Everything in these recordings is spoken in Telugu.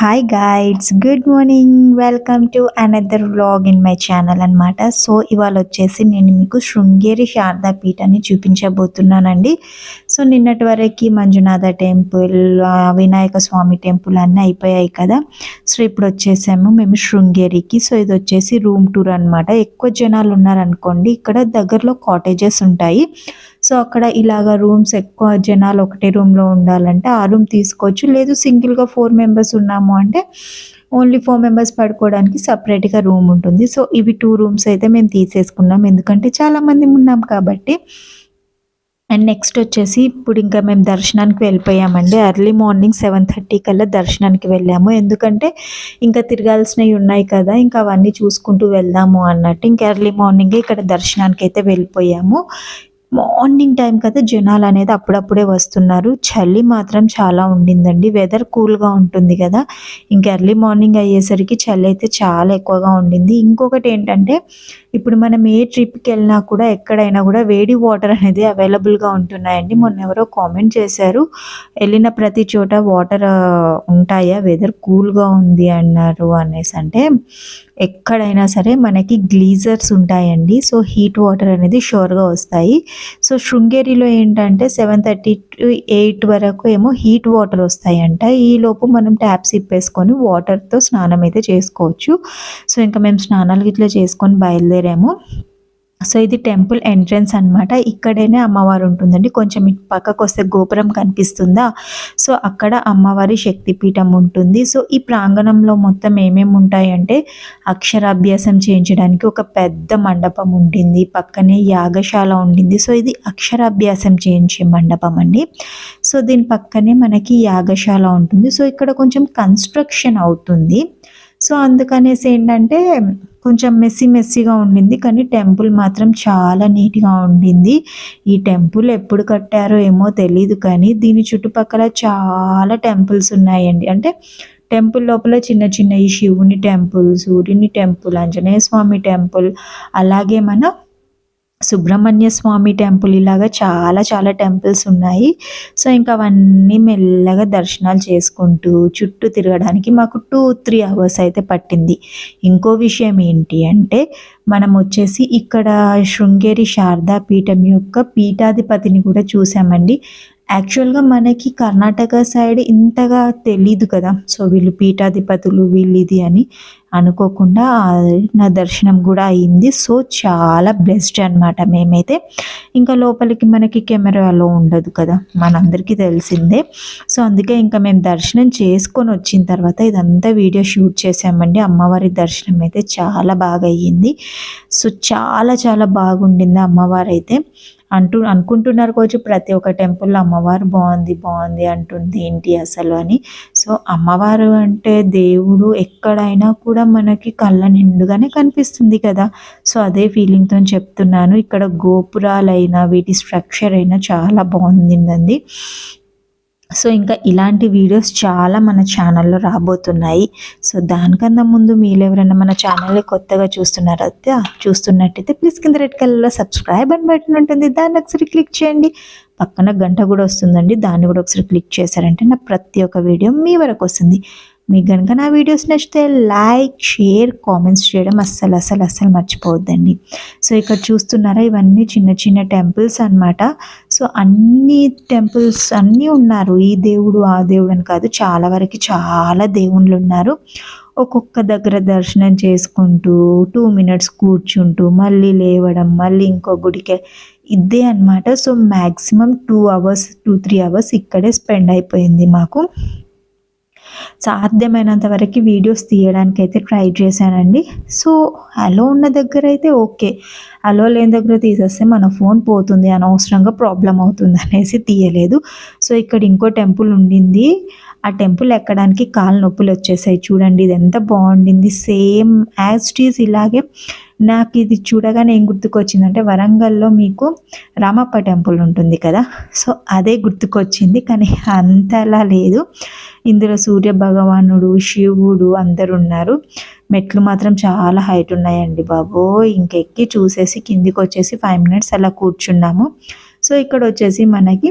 Hi guys good morning welcome to another vlog in my channel అనమాట సో ఇవాళ వచ్చేసి నేను మీకు శృంగేరి శారదా పీఠాన్ని చూపించబోతున్నానండి. సో నిన్నటి వరకు మంజునాథ టెంపుల్ వినాయక స్వామి టెంపుల్ అన్నీ అయిపోయాయి కదా. సో ఇప్పుడు వచ్చేసాము మేము శృంగేరికి. సో ఇది వచ్చేసి రూమ్ టూర్ అనమాట ఎక్కువ జనాలు ఉన్నారనుకోండి ఇక్కడ దగ్గరలో కాటేజెస్ ఉంటాయి. సో అక్కడ ఇలాగ రూమ్స్ ఎక్కువ జనాలు ఒకటే రూమ్లో ఉండాలంటే ఆ రూమ్ తీసుకోవచ్చు. లేదు సింగిల్గా ఫోర్ మెంబర్స్ ఉన్నాము అంటే ఓన్లీ ఫోర్ మెంబర్స్ పడుకోవడానికి సపరేట్గా రూమ్ ఉంటుంది. సో ఇవి టూ రూమ్స్ అయితే మేము తీసేసుకున్నాం. ఎందుకంటే చాలామంది ఉన్నాం కాబట్టి. అండ్ నెక్స్ట్ వచ్చేసి ఇప్పుడు ఇంకా మేము దర్శనానికి వెళ్ళిపోయామండి. ఎర్లీ మార్నింగ్ సెవెన్ థర్టీ కల్లా దర్శనానికి వెళ్ళాము. ఎందుకంటే ఇంకా తిరగాల్సినవి ఉన్నాయి కదా ఇంకా అవన్నీ చూసుకుంటూ వెళ్దాము అన్నట్టు. ఇంకా ఎర్లీ మార్నింగే ఇక్కడ దర్శనానికి అయితే వెళ్ళిపోయాము. మార్నింగ్ టైం కదా జనాలు అనేది అప్పుడప్పుడే వస్తున్నారు. చలి మాత్రం చాలా ఉండిందండి. వెదర్ కూల్గా ఉంటుంది కదా. ఇంకా ఎర్లీ మార్నింగ్ అయ్యేసరికి చలి అయితే చాలా ఎక్కువగా ఉండింది. ఇంకొకటి ఏంటంటే ఇప్పుడు మనం ఏ ట్రిప్కి వెళ్ళినా కూడా ఎక్కడైనా కూడా వేడి వాటర్ అనేది అవైలబుల్గా ఉంటున్నాయండి. మొన్న ఎవరో కామెంట్ చేశారు వెళ్ళిన ప్రతి చోట వాటర్ ఉంటాయా? వెదర్ కూల్గా ఉంది అన్నారు. అనేసి అంటే ఎక్కడైనా సరే మనకి గ్లీజర్స్ ఉంటాయండి. సో హీట్ వాటర్ అనేది షోర్గా వస్తాయి. సో శృంగేరిలో ఏంటంటే సెవెన్ థర్టీ టు ఎయిట్ వరకు ఏమో హీట్ వాటర్ వస్తాయంట. ఈలోపు మనం ట్యాప్స్ ఇప్పేసుకొని వాటర్తో స్నానం అయితే చేసుకోవచ్చు. సో ఇంకా మేము స్నానాలు ఇట్లా చేసుకొని బయలుదేరాము. సో ఇది టెంపుల్ ఎంట్రన్స్ అనమాట ఇక్కడేనే అమ్మవారు ఉంటుందండి. కొంచెం ఇటు పక్కకు వస్తే గోపురం కనిపిస్తుందా? సో అక్కడ అమ్మవారి శక్తిపీఠం ఉంటుంది. సో ఈ ప్రాంగణంలో మొత్తం ఏమేమి ఉంటాయంటే అక్షరాభ్యాసం చేయించడానికి ఒక పెద్ద మండపం ఉంటుంది. పక్కనే యాగశాల ఉండింది. సో ఇది అక్షరాభ్యాసం చేయించే మండపం అండి. సో దీని పక్కనే మనకి యాగశాల ఉంటుంది. సో ఇక్కడ కొంచెం కన్స్ట్రక్షన్ అవుతుంది. సో అందుకనేసి ఏంటంటే కొంచెం మెస్సీ మెస్సీగా ఉండింది కానీ టెంపుల్ మాత్రం చాలా నీట్గా ఉండింది. ఈ టెంపుల్ ఎప్పుడు కట్టారో ఏమో తెలియదు కానీ దీని చుట్టుపక్కల చాలా టెంపుల్స్ ఉన్నాయండి. అంటే టెంపుల్ లోపల చిన్న చిన్న ఈ శివుని టెంపుల్ సూర్యుని టెంపుల్ ఆంజనేయ స్వామి టెంపుల్ అలాగే మన సుబ్రహ్మణ్య స్వామి టెంపుల్ ఇలాగా చాలా చాలా టెంపుల్స్ ఉన్నాయి. సో ఇంకా అవన్నీ మెల్లగా దర్శనాలు చేసుకుంటూ చుట్టూ తిరగడానికి మాకు టూ త్రీ అవర్స్ అయితే పట్టింది. ఇంకో విషయం ఏంటి అంటే మనం వచ్చేసి ఇక్కడ శృంగేరి శారదా పీఠం యొక్క పీఠాధిపతిని కూడా చూసామండి. యాక్చువల్గా మనకి కర్ణాటక సైడ్ ఇంతగా తెలీదు కదా. సో వీళ్ళు పీఠాధిపతులు వీళ్ళు ఇది అని అనుకోకుండా నా దర్శనం కూడా అయింది. సో చాలా బెస్ట్ అనమాట మేమైతే. ఇంకా లోపలికి మనకి కెమెరాలో ఉండదు కదా. మనందరికీ తెలిసిందే. సో అందుకే ఇంకా మేము దర్శనం చేసుకొని వచ్చిన తర్వాత ఇదంతా వీడియో షూట్ చేసామండి. అమ్మవారి దర్శనం అయితే చాలా బాగా అయ్యింది. సో చాలా చాలా బాగుండింది అమ్మవారు అయితే అంటూ అనుకుంటున్నారు కావచ్చు. ప్రతి ఒక్క టెంపుల్లో అమ్మవారు బాగుంది బాగుంది అంటుంది ఏంటి అసలు అని. సో అమ్మవారు అంటే దేవుడు ఎక్కడైనా కూడా మనకి కళ్ళ నిండుగానే కనిపిస్తుంది కదా. సో అదే ఫీలింగ్తో చెప్తున్నాను. ఇక్కడ గోపురాలైనా వీటి స్ట్రక్చర్ అయినా చాలా బాగుందండి. సో ఇంకా ఇలాంటి వీడియోస్ చాలా మన ఛానల్లో రాబోతున్నాయి. సో దానికన్నా ముందు మీరు ఎవరైనా మన ఛానల్ని కొత్తగా చూస్తున్నారైతే చూస్తున్నట్టయితే ప్లీజ్ కింద రెడ్ కలర్లో సబ్స్క్రైబ్ అని బటన్ ఉంటుంది. దాన్ని ఒకసారి క్లిక్ చేయండి. పక్కన గంట కూడా వస్తుందండి. దాన్ని కూడా ఒకసారి క్లిక్ చేశారంటే నా ప్రతి ఒక్క వీడియో మీ వరకు వస్తుంది. మీకు కనుక నా వీడియోస్ నచ్చితే లైక్ షేర్ కామెంట్స్ చేయడం అస్సలు అస్సలు అస్సలు మర్చిపోవద్దండి. సో ఇక్కడ చూస్తున్నారా ఇవన్నీ చిన్న చిన్న టెంపుల్స్ అనమాట సో అన్ని టెంపుల్స్ అన్నీ ఉన్నారు. ఈ దేవుడు ఆ దేవుడు అని కాదు చాలా వరకు చాలా దేవుళ్ళు ఉన్నారు. ఒక్కొక్క దగ్గర దర్శనం చేసుకుంటూ టూ మినిట్స్ కూర్చుంటూ మళ్ళీ లేవడం మళ్ళీ ఇంకో గుడికి ఇదే అనమాట so maximum two hours two three hours ఇక్కడే స్పెండ్ అయిపోయింది మాకు. సాధ్యమైనంత వరకు వీడియోస్ తీయడానికి అయితే ట్రై చేశానండి. సో అలో ఉన్న దగ్గర అయితే ఓకే. అలో లేని దగ్గర తీసేస్తే మన ఫోన్ పోతుంది అనవసరంగా ప్రాబ్లం అవుతుంది అనేసి తీయలేదు. సో ఇక్కడ ఇంకో టెంపుల్ ఉండింది. ఆ టెంపుల్ ఎక్కడానికి కాలు నొప్పులు వచ్చేసాయి. చూడండి ఇది ఎంత బాగుండింది. సేమ్ యాజ్టీస్ ఇలాగే నాకు ఇది చూడగానే ఏం గుర్తుకొచ్చిందంటే వరంగల్లో మీకు రామప్ప టెంపుల్ ఉంటుంది కదా? సో అదే గుర్తుకొచ్చింది. కానీ అంతలా లేదు. ఇందులో సూర్య భగవానుడు శివుడు అందరు ఉన్నారు మెట్లు మాత్రం చాలా హైట్ ఉన్నాయండి బాబో ఇంకెక్కి చూసేసి కిందికి వచ్చేసి ఫైవ్ మినిట్స్ అలా కూర్చున్నాము. సో ఇక్కడ వచ్చేసి మనకి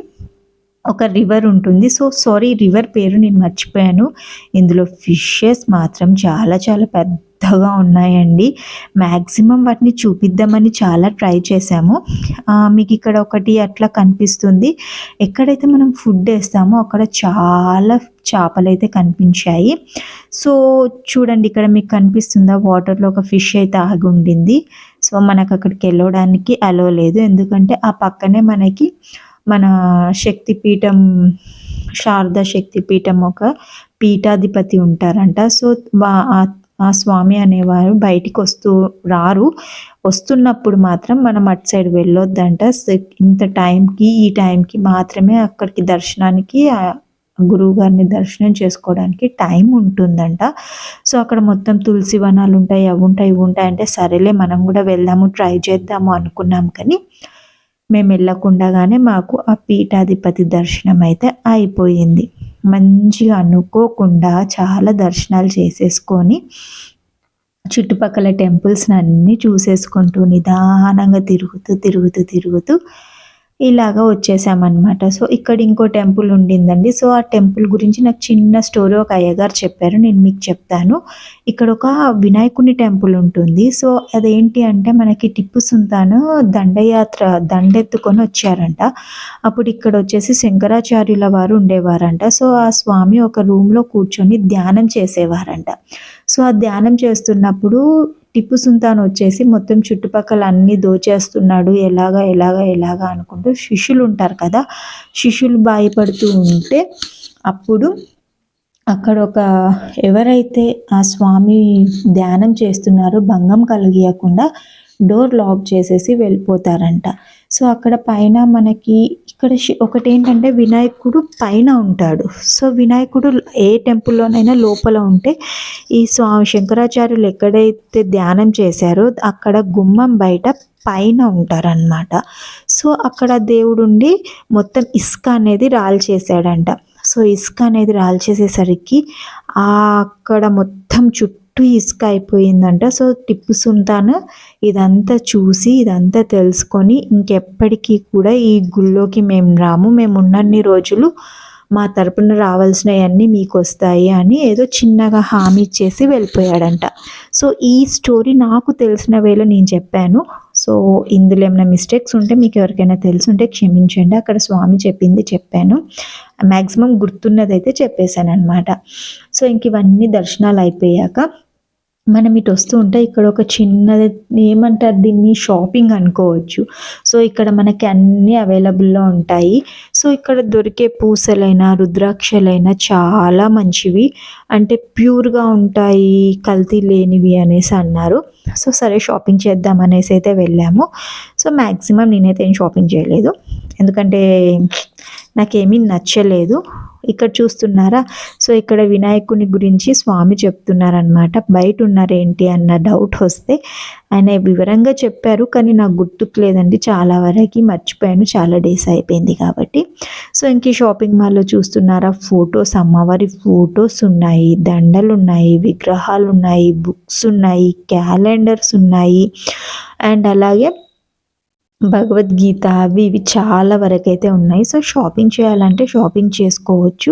ఒక రివర్ ఉంటుంది. సో సారీ రివర్ పేరు నేను మర్చిపోయాను. ఇందులో ఫిషెస్ మాత్రం చాలా చాలా పెద్దగా ఉన్నాయండి. మ్యాక్సిమం వాటిని చూపిద్దామని చాలా ట్రై చేశాము. మీకు ఇక్కడ ఒకటి అట్లా కనిపిస్తుంది. ఎక్కడైతే మనం ఫుడ్ వేస్తామో అక్కడ చాలా చేపలు అయితే కనిపించాయి. సో చూడండి ఇక్కడ మీకు కనిపిస్తుందా? వాటర్లో ఒక ఫిష్ అయితే ఆగి ఉండింది. సో మనకు అక్కడికి వెళ్ళడానికి అలో లేదు. ఎందుకంటే ఆ పక్కనే మనకి మన శక్తిపీఠం శారదా శక్తిపీఠం ఒక పీఠాధిపతి ఉంటారంట. సో వా- ఆ- స్వామి అనేవారు బయటికి వస్తూ రారు. వస్తున్నప్పుడు మాత్రం మనం అటు సైడ్ వెళ్ళొద్దంట. సో ఇంత టైంకి ఈ టైంకి మాత్రమే అక్కడికి దర్శనానికి గురువు గారిని దర్శనం చేసుకోవడానికి టైం ఉంటుందంట. సో అక్కడ మొత్తం తులసి వనాలు ఉంటాయి అవి ఉంటాయి ఇవి ఉంటాయి అంటే సరేలే మనం కూడా వెళ్దాము ట్రై చేద్దాము అనుకున్నాం కానీ మేము వెళ్ళకుండగానే మాకు ఆ పీఠాధిపతి దర్శనం అయితే అయిపోయింది. మంచిగా అనుకోకుండా చాలా దర్శనాలు చేసేసుకొని చుట్టుపక్కల టెంపుల్స్ అన్నీ చూసేసుకుంటూ నిదానంగా తిరుగుతూ తిరుగుతూ తిరుగుతూ ఇలాగా వచ్చేసామన్నమాట. సో ఇక్కడ ఇంకో టెంపుల్ ఉండిందండి. సో ఆ టెంపుల్ గురించి నాకు చిన్న స్టోరీ ఒక అయ్యగారు చెప్పారు. నేను మీకు చెప్తాను. ఇక్కడ ఒక వినాయకుని టెంపుల్ ఉంటుంది. సో అదేంటి అంటే మనకి టిప్పు సుల్తాను దండయాత్ర దండెత్తుకొని వచ్చారంట. అప్పుడు ఇక్కడ వచ్చేసి శంకరాచార్యుల వారు ఉండేవారంట. సో ఆ స్వామి ఒక రూమ్లో కూర్చొని ధ్యానం చేసేవారంట. సో ఆ ధ్యానం చేస్తున్నప్పుడు టిప్పు సుల్తాన్ వచ్చేసి మొత్తం చుట్టుపక్కల అన్ని దోచేస్తున్నాడు ఎలాగా ఎలాగా ఎలాగా అనుకుంటూ శిష్యులు ఉంటారు కదా శిష్యులు భయపడుతూ ఉంటే అప్పుడు అక్కడ ఒక ఎవరైతే ఆ స్వామి ధ్యానం చేస్తున్నారో భంగం కలిగియకుండా డోర్ లాక్ చేసేసి వెళ్ళిపోతారంట. సో అక్కడ పైన మనకి ఇక్కడ శి- ఒకటి ఏంటంటే వినాయకుడు పైన ఉంటాడు. సో వినాయకుడు ఏ టెంపుల్లోనైనా లోపల ఉంటే ఈ స్వామి శంకరాచార్యులు ఎక్కడైతే ధ్యానం చేశారో అక్కడ గుమ్మం బయట పైన ఉంటారనమాట సో అక్కడ దేవుడుండి మొత్తం ఇసుక అనేది రాల్చేసాడంట సో ఇసుక అనేది రాల్చేసేసరికి చేసేసరికి అక్కడ మొత్తం చుట్టూ ఇసుక అయిపోయిందంట. సో టిప్పు సుల్తాన్ ఇదంతా చూసి ఇదంతా తెలుసుకొని ఇంకెప్పటికీ కూడా ఈ గుళ్ళోకి మేము రాము. మేము ఉన్నన్ని రోజులు మా తరపున రావాల్సినవన్నీ మీకు వస్తాయి అని ఏదో చిన్నగా హామీ ఇచ్చేసి వెళ్ళిపోయాడంట. సో ఈ స్టోరీ నాకు తెలిసిన వేలో నేను చెప్పాను. సో ఇందులో ఏమైనా మిస్టేక్స్ ఉంటే మీకు ఎవరికైనా తెలుసుంటే క్షమించండి. అక్కడ స్వామి చెప్పింది చెప్పాను. మ్యాక్సిమం గుర్తున్నదైతే చెప్పేశాను అనమాట సో ఇంక ఇవన్నీ దర్శనాలు అయిపోయాక మనం ఇటు వస్తూ ఉంటే ఇక్కడ ఒక చిన్నది ఏమంటారు దీన్ని షాపింగ్ అనుకోవచ్చు. సో ఇక్కడ మనకి అన్నీ అవైలబుల్లో ఉంటాయి. సో ఇక్కడ దొరికే పూసలైనా రుద్రాక్షలైనా చాలా మంచివి. అంటే ప్యూర్గా ఉంటాయి కల్తీ లేనివి అనేసి అన్నారు. సో సరే షాపింగ్ చేద్దాం అనేసి అయితే వెళ్ళాము. సో మ్యాక్సిమం నేనైతే ఏం షాపింగ్ చేయలేదు. ఎందుకంటే నాకేమీ నచ్చలేదు. ఇక్కడ చూస్తున్నారా? సో ఇక్కడ వినాయకుని గురించి స్వామి చెప్తున్నారనమాట బయట ఉన్నారేంటి అన్న డౌట్ వస్తే ఆయన వివరంగా చెప్పారు కానీ నాకు గుర్తుకు లేదండి చాలా వరకు మర్చిపోయాను. చాలా డేస్ అయిపోయింది కాబట్టి. సో ఇంక షాపింగ్ మాల్లో చూస్తున్నారా? ఫొటోస్ అమ్మవారి ఫొటోస్ ఉన్నాయి. దండలు ఉన్నాయి విగ్రహాలు ఉన్నాయి బుక్స్ ఉన్నాయి క్యాలెండర్స్ ఉన్నాయి. అండ్ అలాగే భగవద్గీత అవి ఇవి చాలా వరకు అయితే ఉన్నాయి. సో షాపింగ్ చేయాలంటే షాపింగ్ చేసుకోవచ్చు.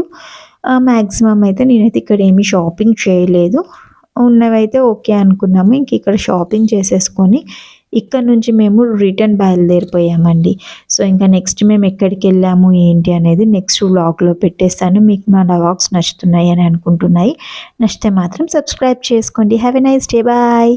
మ్యాక్సిమం అయితే నేనైతే ఇక్కడ ఏమీ షాపింగ్ చేయలేదు. ఉన్నవైతే ఓకే అనుకున్నాము. ఇంక ఇక్కడ షాపింగ్ చేసేసుకొని ఇక్కడ నుంచి మేము రిటర్న్ బయలుదేరిపోయామండి. సో ఇంకా నెక్స్ట్ మేము ఎక్కడికి వెళ్ళాము ఏంటి అనేది నెక్స్ట్ వ్లాగ్లో పెట్టేస్తాను. మీకు నా వ్లాగ్స్ నచ్చుతున్నాయి అని అనుకుంటున్నాయి. నచ్చితే మాత్రం సబ్స్క్రైబ్ చేసుకోండి. Have a nice day bye